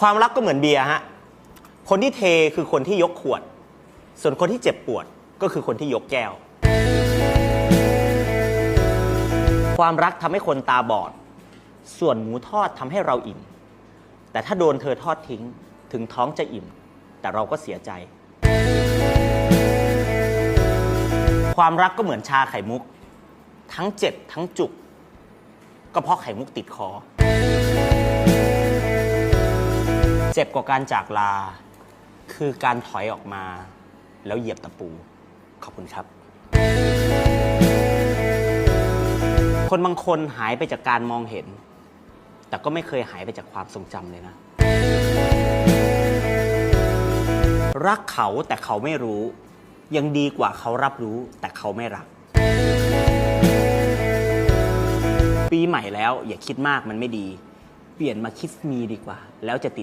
ความรักก็เหมือนเบียร์ฮะ คนที่เทคือคนที่ยกขวด ส่วนคนที่เจ็บปวดก็คือคนที่ยกแก้ว ความรักทำให้คนตาบอด ส่วนหมูทอดทำให้เราอิ่ม แต่ถ้าโดนเธอทอดทิ้งถึงท้องจะอิ่ม แต่เราก็เสียใจ ความรักก็เหมือนชาไข่มุก ทั้งเจ็บทั้งจุก ก็เพราะไข่มุกติดคอ เจ็บกว่าการจากลา คือการถอยออกมา แล้วเหยียบตะปู ขอบคุณครับ คนบางคนหายไปจากการมองเห็น แต่ก็ไม่เคยหายไปจากความทรงจำเลยนะ รักเขาแต่เขาไม่รู้ ยังดีกว่าเขารับรู้แต่เขาไม่รัก ปีใหม่แล้วอย่าคิดมากมันไม่ดี เปลี่ยนมาคิดมีดีกว่า แล้วจะติด